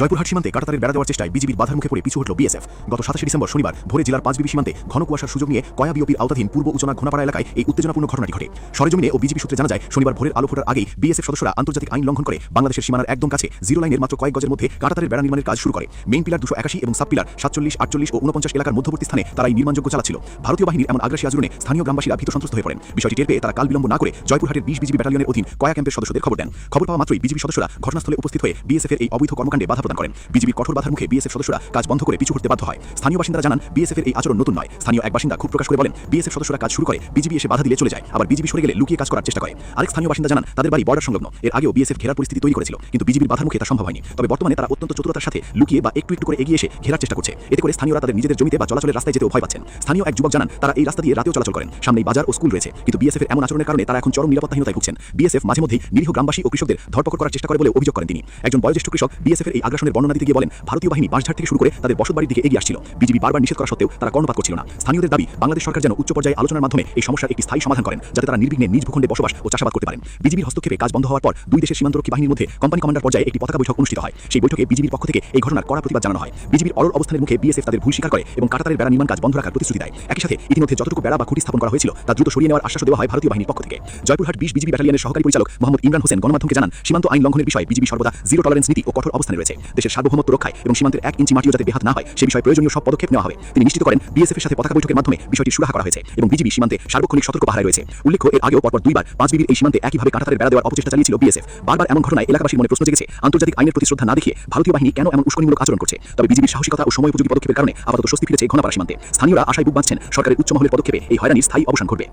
জয়পুরহাট সীমান্তে কাটাতারের বেড়া দেওয়ার চেষ্টায় বিজিবির বাধার মুখে পড়ে পিছু হটল বিএসএফ। গত সাতাশে ডিসেম্বর শনিবার ভোরে জেলার পাঁচবিবি সীমান্তে ঘন কুয়াশার সুযোগ নিয়ে কয়া বিওপির আওতাধীন পূর্ব উচনা ঘোনাপাড়া এলাকায় এই উত্তেজনাপূর্ণ ঘটনাটি ঘটে। সরেজমিনে ও বিজিবি সূত্রে জানা যায়, শনিবার ভোরের আলো ফোটার আগেই বিএসএফ সদস্যরা আন্তর্জাতিক আইন লঙ্ঘন করে বাংলাদেশের সীমানার একদম কাছে জিরো লাইনের মাত্র কয়েক গজের মধ্যে কাটাতারের বেড়া নির্মাণের কাজ শুরু করে। মেইন পিলার দুশো একাশি এবং সাব পিলার সাতচল্লিশ, আটচল্লিশ ও উনপঞ্চাশ এলাকার মধ্যবর্তী স্থানে তারা এই নির্মাণযোগ্য চালাচ্ছিল। ভারতীয় বাহিনীর এমন আগ্রাসী আচরণে স্থানীয় গ্রামবাসীরা ভীত সন্ত্রস্ত হয়ে পড়েন। বিষয়টি টের পেয়ে তারা কাল বিলম্ব না করে জয়পুরহাটের বিশ বিজিবি ব্যাটালিয়নের অধীন কয়া ক্যাম্পের সদস্যদের খবর দেন। খবর পাওয়া মাত্রই বিজিবি সদস্যরা ঘটনাস্থলে উপস্থিত হয়ে বিএসএফ এর এই অবৈধ কর্মকাণ্ডে বাধা প্রদান করেন। বিজিবির কঠোর বাধার মুখে বিএসএফ সদস্যরা কাজ বন্ধ করে পিছু হতে বাধ্য হয়। স্থানীয় বাসিন্দারা জানান, বিএসএফ এর এই আচরণ নতুন নয়। স্থানীয় এক বাসিন্দা খুব প্রকাশ করে বলেন, বিএসএফ সদস্যরা কাজ শুরু করে, বিজিবি এসে বাধা দিলে চলে যায়। আবার বিজিবি সরে গেলে লুকিয়ে কাজ করার চেষ্টা করে। আরেক স্থানীয় বাসিন্দা জানান, তাদের বাড়ি বর্ডার সংলগ্ন। এর আগেও বিএসএফ ঘেরার পরিস্থিতি তৈরি করেছিল, কিন্তু বিজিবির বাধার মুখে তা সম্ভব হয়নি। তবে বর্তমানে তারা অত্যন্ত চতুরতার সাথে লুকিয়ে বা একটু একটু করে এগিয়ে এসে ঘেরার চেষ্টা করছে। এতে করে স্থানীয়রা তাদের নিজেদের জমিতে বা চলাচলের রাস্তায় যেতেও ভয় পাচ্ছেন। স্থানীয় এক যুবক জানান, তারা এই রাস্তা দিয়ে রাতেও চলাচল করেন। সামনেই বাজার ও স্কুল রয়েছে, কিন্তু বিএসএফ এর এমন আচরণের কারণে তারা এখন চরম নিরাপত্তাহীনতায় ভুগছেন। বিএসএফ মাঝে মধ্যেই নিরীহ গ্রামবাসী ও কৃষকদের ধরপকড় করার চেষ্টা করে বলে অভিযোগ করেন তিনি। একজন বয়োজ্যেষ্ঠ কৃষক বিএসএফ এর এই আগ্রাসনের বর্ণনা দিতে গিয়ে বলেন, ভারতীয় বাহিনী বাঁশঝাড় থেকে শুরু করে তাদের বসতবাড়ির দিকে এগিয়ে আসছিল। বিজিবি বারবার নিষেধ করা সত্ত্বেও তারা কর্ণপাত করছিল না। স্থানীয়দের দাবি, বাংলাদেশ সরকার যেন উচ্চ পর্যায়ে আলোচনার মাধ্যমে এই সমস্যার একটি স্থায়ী সমাধান করেন, যাতে তারা নির্বিঘ্নে নিজ ভূখণ্ডে বসবাস ও চাষাবাদ করতে পারেন। বিজিবির হস্তক্ষেপে কাজ বন্ধ হওয়ার পর দুই দেশের সীমান্তরক্ষী বাহিনীর মধ্যে কোম্পানি কমান্ডার পর্যায়ে একটি পতাকা বৈঠক অনুষ্ঠিত হয়। সেই বৈঠকে বিজিবির পক্ষ থেকে এই ঘটনার কড়া প্রতিবাদ জানানো হয়। বিজিবির অরল অবস্থানের মুখে বিএসএফ তাদের ভুল স্বীকার করে এবং কাটাতারের বেড়া নির্মাণ কাজ বন্ধ রাখার প্রতিশ্রুতি দেয়। একই সাথে ইতিমধ্যে যতটুকু বেড়া বা খুঁটি স্থাপন করা হয়েছিল, তা দ্রুত সরিয়ে নেওয়ার আশ্বাস দেওয়া হয় ভারতীয় বাহিনীর পক্ষ থেকে। জয়পুরহাট বিশ বিজিবি ব্যাটালিয়নের সহকারী পরিচালক মোহাম্মদ ইমরান হোসেন গণমাধ্যমকে জানান, সীমান্ত আইন লঙ্ঘনের বিষয়ে বিজিবি সর্বদা জিরো টলারেন্স নীতি ও কঠোর অবস্থানে রয়েছে। দেশের সার্বভৌমত্ব রক্ষায় এবং সীমান্তের এক ইঞ্চি মাটিও যাতে বেহাত না হয়, সে বিষয়ে প্রয়োজনীয় সব পদক্ষেপ নেওয়া হবে। তিনি নিশ্চিত করেন বিএসএফ এর সাথে পতাকা বৈঠকের মাধ্যমে বিষয়টি সুরাহা করা হয়েছে এবং বিজিবি সীমান্তে সার্বক্ষণিক সতর্ক পাহারায় রয়েছে। উল্লেখ্য, এর আগেও পরপর দুইবার পাঁচ বিবির এই সীমান্তে একইভাবে কাটাতারের বেড়া দেওয়ার অপচেষ্টা চালিয়েছিল বিএসএফ বারবার এমন ঘটনায় এলাকাবাসীর মনে প্রশ্ন জেগেছে, আন্তর্জাতিক আইনের প্রতি শ্রদ্ধা না দেখিয়ে ভারতীয় বাহিনী কেন এমন উস্কনিমূলক আচরণ করছে? তবে বিজিবির সাহসিকতা ও সময় উপযোগী পদক্ষেপের কারণে আপাতত স্বস্তি ফিরেছে ঘনাপাড়া সীমান্তে। স্থানীয়রা আশায় বুক বাঁধছেন, সরকারের উচ্চ মহলের পদক্ষেপে এই হয়রানির স্থায়ী অবসান ঘটবে।